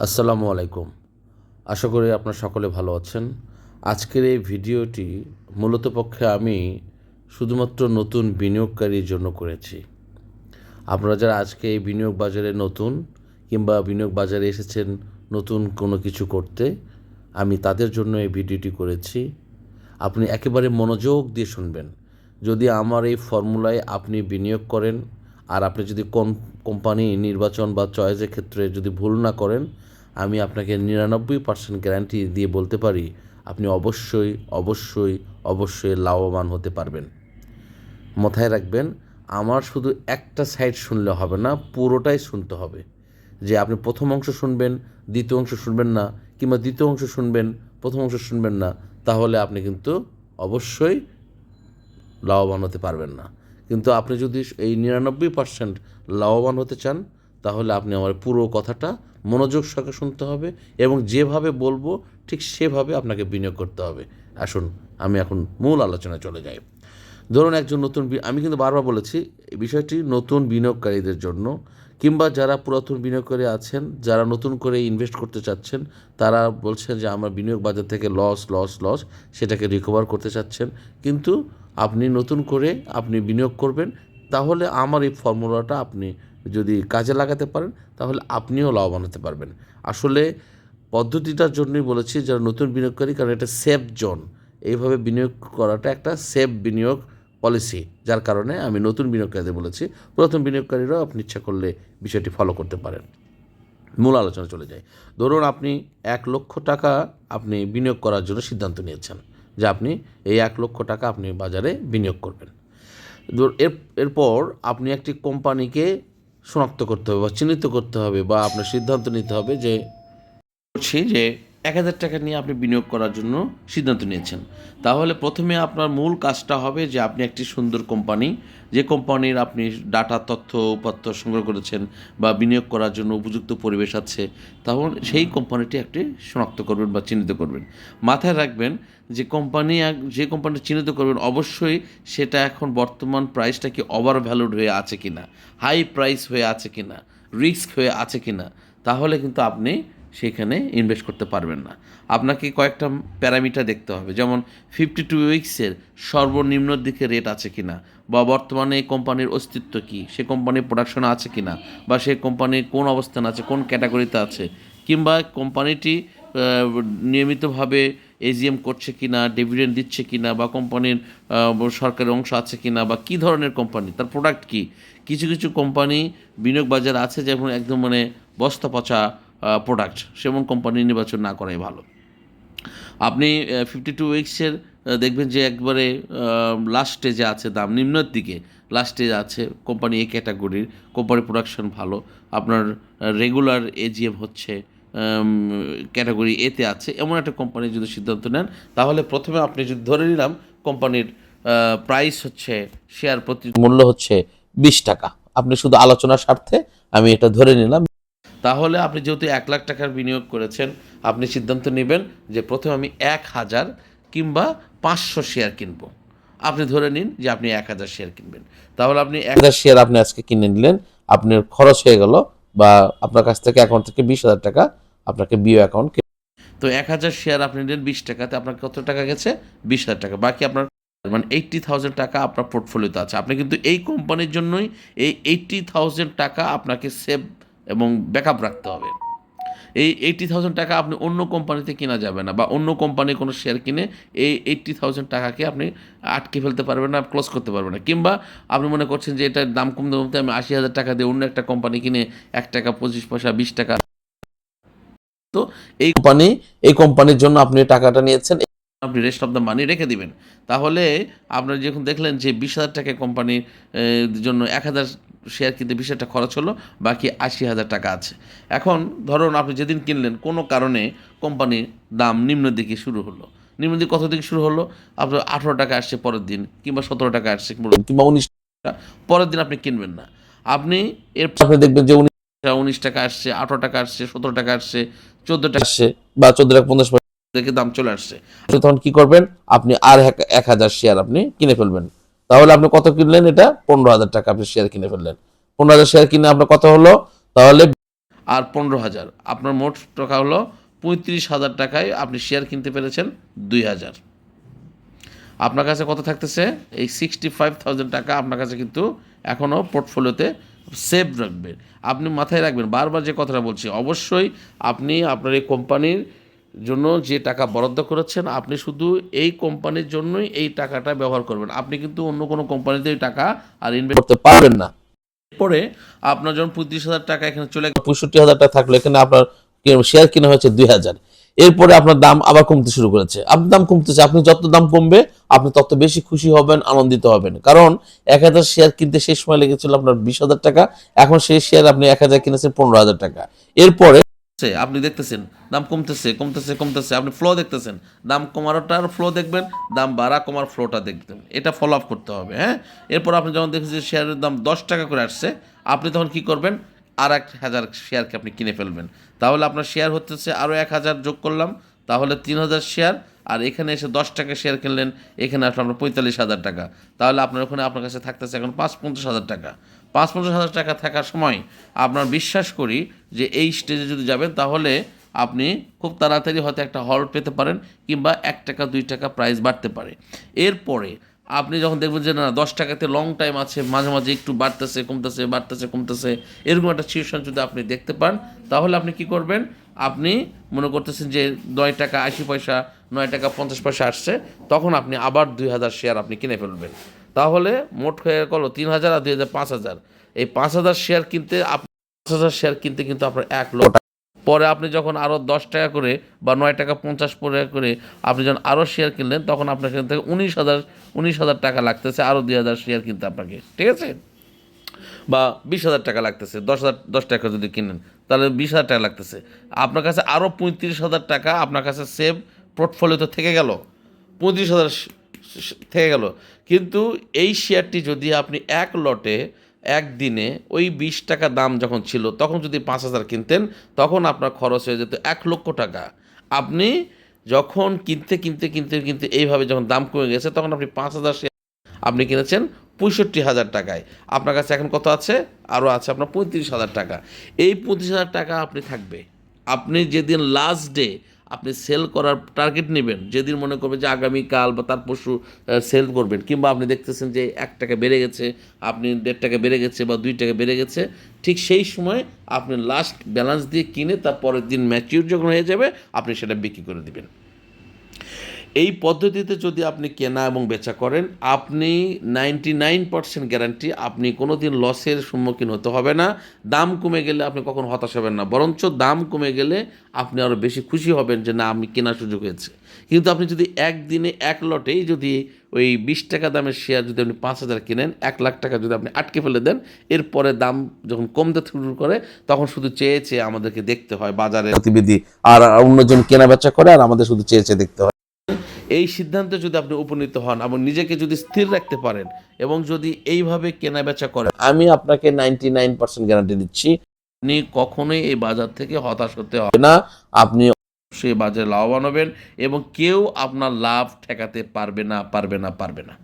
আসসালামু আলাইকুম। আশা করি আপনার সকলে ভালো আছেন। আজকের এই ভিডিওটি মূলত পক্ষে আমি শুধুমাত্র নতুন বিনিয়োগকারীর জন্য করেছি। আপনারা যারা আজকে এই বিনিয়োগ বাজারে নতুন কিংবা বিনিয়োগ বাজারে এসেছেন নতুন কোনো কিছু করতে, আমি তাদের জন্য এই ভিডিওটি করেছি। আপনি একেবারে মনোযোগ দিয়ে শুনবেন। যদি আমার এই ফর্মুলায় আপনি বিনিয়োগ করেন আর আপনি যদি কোন কোম্পানি নির্বাচন বা চয়েসের ক্ষেত্রে যদি ভুল না করেন, আমি আপনাকে নিরানব্বই পার্সেন্ট গ্যারান্টি দিয়ে বলতে পারি, আপনি অবশ্যই অবশ্যই অবশ্যই লাভবান হতে পারবেন। মাথায় রাখবেন, আমার শুধু একটা সাইড শুনলে হবে না, পুরোটাই শুনতে হবে। যে আপনি প্রথম অংশ শুনবেন, দ্বিতীয় অংশ শুনবেন না, কিংবা দ্বিতীয় অংশ শুনবেন, প্রথম অংশ শুনবেন না, তাহলে আপনি কিন্তু অবশ্যই লাভবান হতে পারবেন না। কিন্তু আপনি যদি এই নিরানব্বই পার্সেন্ট লাভবান হতে চান, তাহলে আপনি আমার পুরো কথাটা মনোযোগ সহকারে শুনতে হবে এবং যেভাবে বলব, ঠিক সেভাবে আপনাকে বিনিয়োগ করতে হবে। আসুন, আমি এখন মূল আলোচনায় চলে যাই। ধরুন একজন নতুন আমি কিন্তু বারবার বলেছি, এই বিষয়টি নতুন বিনিয়োগকারীদের জন্য কিংবা যারা পুরাতন বিনিয়োগকারী আছেন, যারা নতুন করে ইনভেস্ট করতে চাচ্ছেন, তারা বলছেন যে, আমার বিনিয়োগ বাজার থেকে লস লস লস সেটাকে রিকভার করতে চাচ্ছেন। কিন্তু আপনি নতুন করে আপনি বিনিয়োগ করবেন, তাহলে আমার এই ফর্মুলাটা আপনি যদি কাজে লাগাতে পারেন, তাহলে আপনিও লাভবান হতে পারবেন। আসলে পদ্ধতিটার জন্যই বলেছি যারা নতুন বিনিয়োগকারী, কারণ এটা সেফ জোন এইভাবে বিনিয়োগ করাটা একটা সেফ বিনিয়োগ পলিসি যার কারণে আমি নতুন বিনিয়োগকারীদের বলেছি, প্রথম বিনিয়োগকারীরাও আপনি ইচ্ছা করলে বিষয়টি ফলো করতে পারেন। মূল আলোচনা চলে যায় ধরুন আপনি এক লক্ষ টাকা আপনি বিনিয়োগ করার জন্য সিদ্ধান্ত নিয়েছেন। যে আপনি এই এক লক্ষ টাকা আপনি বাজারে বিনিয়োগ করবেন। এর, এরপর আপনি একটি কোম্পানিকে শনাক্ত করতে হবে বা চিহ্নিত করতে হবে বা আপনার সিদ্ধান্ত নিতে হবে যে, বলছি যে এক হাজার টাকা নিয়ে আপনি বিনিয়োগ করার জন্য সিদ্ধান্ত নিয়েছেন। তাহলে প্রথমে আপনার মূল কাজটা হবে যে আপনি একটি সুন্দর কোম্পানি, যে কোম্পানির আপনি ডাটা তথ্য, উপাত্ত সংগ্রহ করেছেন বা বিনিয়োগ করার জন্য উপযুক্ত পরিবেশ আছে, তখন সেই কোম্পানিটি একটি শনাক্ত করবেন বা চিহ্নিত করবেন। মাথায় রাখবেন যে কোম্পানি যে কোম্পানি চিহ্নিত করবেন, অবশ্যই সেটা এখন বর্তমান প্রাইসটা কি ওভার ভ্যালুড হয়ে আছে কিনা হাই প্রাইস হয়ে আছে কিনা রিস্ক হয়ে আছে কিনা, তাহলে কিন্তু আপনি সেখানে ইনভেস্ট করতে পারবেন না। আপনাকে কয়েকটা প্যারামিটার দেখতে হবে। যেমন ফিফটি টু উইক্সের সর্বনিম্ন দিকে রেট আছে কিনা বা বর্তমানে এই কোম্পানির অস্তিত্ব কী? সে কোম্পানির প্রোডাকশন আছে কিনা? বা সেই কোম্পানির কোন অবস্থান আছে, কোন ক্যাটাগরিতে আছে? কিংবা কোম্পানিটি নিয়মিতভাবে এজিএম করছে কি না ডিভিডেন্ড দিচ্ছে কি না বা কোম্পানির সরকারের অংশ আছে কি না বা কী ধরনের কোম্পানি তার প্রোডাক্ট কী? কিছু কিছু কোম্পানি বিনিয়োগ বাজার আছে যেমন একদম মানে বস্তা পচা প্রোডাক্ট সেমন কোম্পানি নির্বাচন না করাই ভালো। আপনি ফিফটি টু উইক্সের দেখবেন যে একবারে লাস্ট স্টেজে আছে দাম, নিম্নের দিকে লাস্ট স্টেজে আছে কোম্পানি এ ক্যাটাগরির কোম্পানির প্রোডাকশন ভালো, আপনার রেগুলার এজিএম হচ্ছে ক্যাটাগরি এতে আছে, এমন একটা কোম্পানি যদি সিদ্ধান্ত নেন, তাহলে প্রথমে আপনি যদি ধরে নিলাম কোম্পানির প্রাইস হচ্ছে শেয়ার প্রতি মূল্য হচ্ছে বিশ টাকা। আপনি শুধু আলোচনার স্বার্থে আমি এটা ধরে নিলাম। তাহলে আপনি যেহেতু এক লাখ টাকার বিনিয়োগ করেছেন আপনি সিদ্ধান্ত নেবেন যে প্রথমে আমি এক হাজার কিংবা পাঁচশো শেয়ার কিনবো। আপনি ধরে নিন যে আপনি এক হাজার শেয়ার কিনবেন। তাহলে আপনি এক হাজার শেয়ার আপনি আজকে কিনে নিলেন আপনার খরচ হয়ে গেল বা আপনার কাছ থেকে অ্যাকাউন্ট থেকে বিশ হাজার টাকা আপনাকে বিও অ্যাকাউন্ট তো এক হাজার শেয়ার আপনি নিলেন বিশ টাকাতে আপনার কত টাকা গেছে? বিশ হাজার টাকা। বাকি আপনার মানে এইট্টি থাউজেন্ড টাকা আপনার পোর্টফোলিওতে আছে। আপনি কিন্তু এই কোম্পানির জন্যই এই এইট্টি থাউজেন্ড টাকা আপনাকে সেভ এবং ব্যাকআপ রাখতে হবে। এই এইট্টি থাউজেন্ড টাকা আপনি অন্য কোম্পানিতে কেনা যাবে না বা অন্য কোম্পানির কোনো শেয়ার কিনে এই এইট্টি থাউজেন্ড টাকাকে আপনি আটকে ফেলতে পারবেন না ক্লোজ করতে পারবেন না। কিংবা আপনি মনে করছেন যে এটার দাম কমতে কমতে আমি আশি হাজার টাকা দিয়ে অন্য একটা কোম্পানি কিনে এক টাকা, পঁচিশ পয়সা, বিশ টাকা তো এই কোম্পানি এই কোম্পানির জন্য আপনি টাকাটা নিয়েছেন, আপনি রেস্ট অফ দ্য মানি রেখে দিবেন। তাহলে আপনার যখন দেখলেন যে বিশ হাজার টাকা কোম্পানির জন্য এক হাজার শেয়ার কিনতে বিশ টাকা খরচ হলো, বাকি আশি হাজার টাকা আছে। এখন ধরুন আপনি যেদিন কিনলেন, কোনো কারণে কোম্পানির দাম নিম্ন দিকে শুরু হলো। নিম্ন দিকে কত দিকে শুরু হলো? আপনার আঠেরো টাকা আসছে পরের দিন, কিংবা সতেরো টাকা আসছে, কিংবা উনিশ টাকা। পরের দিন আপনি কিনবেন না। আপনি এর আপনি দেখবেন যে উনিশ টাকা উনিশ টাকা আসছে, আঠেরো টাকা আসছে, সতেরো টাকা আসছে, চোদ্দ টাকা আসছে, বা চোদ্দ টাকা, পঞ্চাশ দেখে দাম চলে আসছে। তখন কি করবেন? আপনি আর এক হাজার শেয়ার আপনি কিনে ফেলবেন। তাহলে আপনি কত কিনলেন এটা? পনেরো হাজার টাকা আপনি শেয়ার কিনে ফেললেন। পনেরো হাজার শেয়ার কিনে আপনার কত হলো? তাহলে আর পনেরো হাজার। আপনার মোট টাকা হলো পঁয়ত্রিশ হাজার টাকায় আপনি শেয়ার কিনতে পেরেছেন দুই হাজার। আপনার কাছে কত থাকতেছে? এই সিক্সটি ফাইভ থাউজেন্ড টাকা আপনার কাছে কিন্তু এখনও পোর্টফোলিওতে সেভ রাখবেন আপনি মাথায় রাখবেন, বারবার যে কথাটা বলছি, অবশ্যই আপনি আপনার এই কোম্পানির জন্য যে টাকা বরাদ্দ করেছেন, আপনি শুধু এই কোম্পানির জন্যই এই টাকাটা ব্যবহার করবেন। আপনি কিন্তু অন্য কোনো কোম্পানিতে এই টাকা আর ইনভেস্ট করতে পারবেন না। পরে আপনার যখন পঁয়ত্রিশ হাজার টাকা এখানে চলে গেল, পঁয়ষট্টি হাজার টাকা থাকল, এখানে আপনার শেয়ার কিনা হয়েছে দুই হাজার। এরপরে আপনার দাম আবার কমতে শুরু করেছে। আপনার দাম কমতেছে আপনি যত দাম কমবে, আপনি তত বেশি খুশি হবেন, আনন্দিত হবেন। কারণ এক হাজার শেয়ার কিনতে সেই সময় লেগেছিল আপনার বিশ হাজার টাকা, এখন সেই শেয়ার আপনি এক হাজার কিনেছেন পনেরো হাজার টাকা। এরপরে আপনি দেখতেছেন, দাম কমতেছে কমতেছে কমতেছে, আপনি ফ্লো দেখতেছেন, দাম কমারটার ফ্লো দেখবেন, দাম বাড়া কমার ফ্লোটা দেখবেন। এটা ফলো আপ করতে হবে হ্যাঁ? এরপর আপনি যখন দেখছেন যে শেয়ারের দাম দশ টাকা করে আসছে, আপনি তখন কি করবেন? আর এক হাজার শেয়ারকে আপনি কিনে ফেলবেন। তাহলে আপনার শেয়ার হচ্ছে আরও এক হাজার যোগ করলাম, তাহলে তিন হাজার শেয়ার আর এখানে এসে দশ টাকা শেয়ার কিনলেন, এখানে আসলে আপনার পঁয়তাল্লিশ হাজার টাকা। তাহলে আপনার ওখানে আপনার কাছে থাকতেছে এখন পাঁচ পঞ্চাশ হাজার টাকা। পাঁচ পঞ্চাশ হাজার টাকা থাকার সময় আপনার বিশ্বাস করি যে এই স্টেজে যদি যাবেন, তাহলে আপনি খুব তাড়াতাড়ি হয়তো একটা হল পেতে পারেন কিংবা এক টাকা, দুই টাকা প্রাইস বাড়তে পারে। এরপরে আপনি যখন দেখবেন যে না, দশ টাকাতে লং টাইম আছে, মাঝে মাঝে একটু বাড়তেছে, কমতেছে বাড়তেছে, কমতেছে, এরকম একটা সিচুয়েশন যদি আপনি দেখতে পান, তাহলে আপনি কি করবেন? আপনি মনে করতেছেন যে নয় টাকা আশি পয়সা, নয় টাকা পঞ্চাশ পয়সা আসছে, তখন আপনি আবার দুই হাজার শেয়ার আপনি কিনে ফেলবেন। তাহলে মোট হয়ে গেল তিন হাজার আর দুই হাজার পাঁচ হাজার। এই পাঁচ হাজার শেয়ার কিনতে পাঁচ হাজার শেয়ার কিনতে কিন্তু আপনার এক লক্ষ পরে আপনি যখন আরও দশ টাকা করে বা নয় টাকা পঞ্চাশ টাকা করে আপনি যখন আরও শেয়ার কিনলেন, তখন আপনার সেখান থেকে উনিশ হাজার উনিশ হাজার টাকা লাগতেছে আরও দুই হাজার শেয়ার কিনতে আপনাকে। ঠিক আছে? বা বিশ হাজার টাকা লাগতেছে, দশ হাজার, দশ টাকা যদি কিনেন, তাহলে বিশ হাজার টাকা লাগতেছে। আপনার কাছে আরও পঁয়ত্রিশ হাজার টাকা আপনার কাছে সেভ পোর্টফোলিওতে থেকে গেল। পঁয়ত্রিশ হাজার থেকে গেল। কিন্তু এই শেয়ারটি যদি আপনি এক লটে একদিনে ওই বিশ টাকা দাম যখন ছিল, তখন যদি পাঁচ হাজার কিনতেন, তখন আপনার খরচ হয়ে যেত এক লক্ষ টাকা। আপনি যখন কিনতে কিনতে কিনতে কিনতে এইভাবে যখন দাম কমে গেছে, তখন আপনি পাঁচ হাজার শেয়ার আপনি কিনেছেন পঁয়ষট্টি হাজার টাকায়। আপনার কাছে এখন কত আছে? আরও আছে আপনার পঁয়ত্রিশ হাজার টাকা। এই পঁয়ত্রিশ হাজার টাকা আপনি থাকবে। আপনি যেদিন লাস্ট ডে আপনি সেল করার টার্গেট নেবেন। যেদিন মনে করবেন যে আগামীকাল বা তার পরশু সেল করবেন। কিংবা আপনি দেখতেছেন যে এক টাকা বেড়ে গেছে, আপনি দেড় টাকা বেড়ে গেছে বা দুই টাকা বেড়ে গেছে, ঠিক সেই সময় আপনি লাস্ট ব্যালেন্স দিয়ে কিনে তার পরের দিন ম্যাচিউর যখন হয়ে যাবে, আপনি সেটা বিক্রি করে দিবেন। এই পদ্ধতিতে যদি আপনি কেনা এবং বেচা করেন, আপনি নাইনটি নাইন পার্সেন্ট গ্যারান্টি আপনি কোনো দিন লসের সম্মুখীন হতে হবে না। দাম কমে গেলে আপনি কখনো হতাশ হবেন না। বরঞ্চ দাম কমে গেলে আপনি আরও বেশি খুশি হবেন যে, না, আমি কেনার সুযোগ হয়েছে। কিন্তু আপনি যদি একদিনে এক লটেই যদি ওই বিশ টাকা দামের শেয়ার যদি আপনি পাঁচ হাজার কিনেন, এক লাখ টাকা যদি আপনি আটকে ফেলে দেন, এরপরে দাম যখন কমতে শুরু করে, তখন শুধু চেয়ে চেয়ে আমাদেরকে দেখতে হয় বাজারে গতিবিধি আর অন্যজন কেনা বেচা করে আর আমাদের শুধু চেয়ে চেয়ে দেখতে হয়। এই সিদ্ধান্তে যদি আপনি উপনীত হন এবং নিজেকে যদি স্থির রাখতে পারেন এবং যদি এইভাবে কেনা বেচা করেন, আমি আপনাকে নাইনটি নাইন পার্সেন্ট গ্যারান্টি দিচ্ছি, আপনি কখনোই এই বাজার থেকে হতাশ হতে হবে না। আপনি সেই বাজারে লাভবান হবেন এবং কেউ আপনার লাভ ঠেকাতে পারবে না পারবে না পারবে না।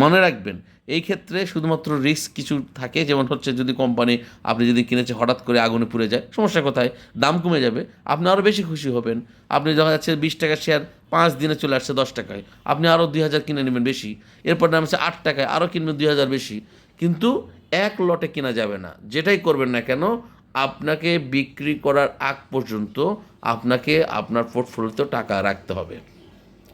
মনে রাখবেন এই ক্ষেত্রে শুধুমাত্র রিস্ক কিছু থাকে, যেমন হচ্ছে যদি কোম্পানি আপনি যদি কিনেছে হঠাৎ করে আগুনে পুড়ে যায়, সমস্যা কোথায়? দাম কমে যাবে, আপনি আরও বেশি খুশি হবেন। আপনি দেখা যাচ্ছে বিশ টাকার শেয়ার পাঁচ দিনে চলে আসছে দশ টাকায়, আপনি আরও দুই হাজার কিনে নেবেন বেশি। এরপর নামছে আট টাকায় আরও কিনবেন দুই হাজার বেশি। কিন্তু এক লটে কেনা যাবে না, যেটাই করবেন না কেন, আপনাকে বিক্রি করার আগ পর্যন্ত আপনাকে আপনার পোর্টফোলিওতে টাকা রাখতে হবে।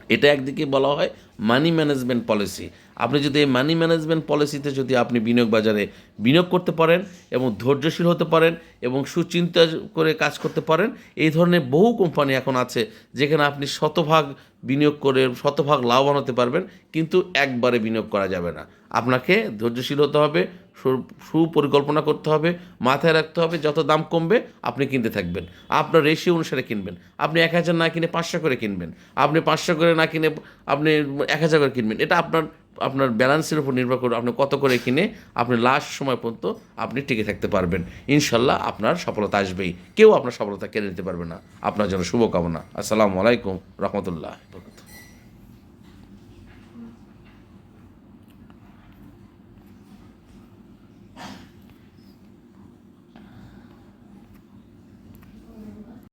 এটা একদিকে বলা হয় মানি ম্যানেজমেন্ট পলিসি আপনি যদি এই মানি ম্যানেজমেন্ট পলিসিতে যদি আপনি বিনিয়োগ বাজারে বিনিয়োগ করতে পারেন এবং ধৈর্যশীল হতে পারেন এবং সুচিন্তা করে কাজ করতে পারেন, এই ধরনের বহু কোম্পানি এখন আছে যেখানে আপনি শতভাগ বিনিয়োগ করে শতভাগ লাভবান হতে পারবেন, কিন্তু একবারে বিনিয়োগ করা যাবে না। আপনাকে ধৈর্যশীল হতে হবে সুপরিকল্পনা করতে হবে, মাথায় রাখতে হবে, যত দাম কমবে আপনি কিনতে থাকবেন। আপনার রেশিও অনুসারে কিনবেন। আপনি এক হাজার না কিনে পাঁচশো করে কিনবেন। আপনি পাঁচশো করে না কিনে আপনি এক হাজার করে কিনবেন। এটা আপনার আপনার ব্যালেন্সের উপর নির্ভর করে আপনি কত করে কিনে আপনি লাস্ট সময় পর্যন্ত আপনি টিকে থাকতে পারবেন। ইনশাল্লাহ আপনার সফলতা আসবেই। কেউ আপনার সফলতা কেড়ে নিতে পারবে না। আপনার জন্য শুভকামনা। আসসালামু আলাইকুম রহমতুল্লাহ।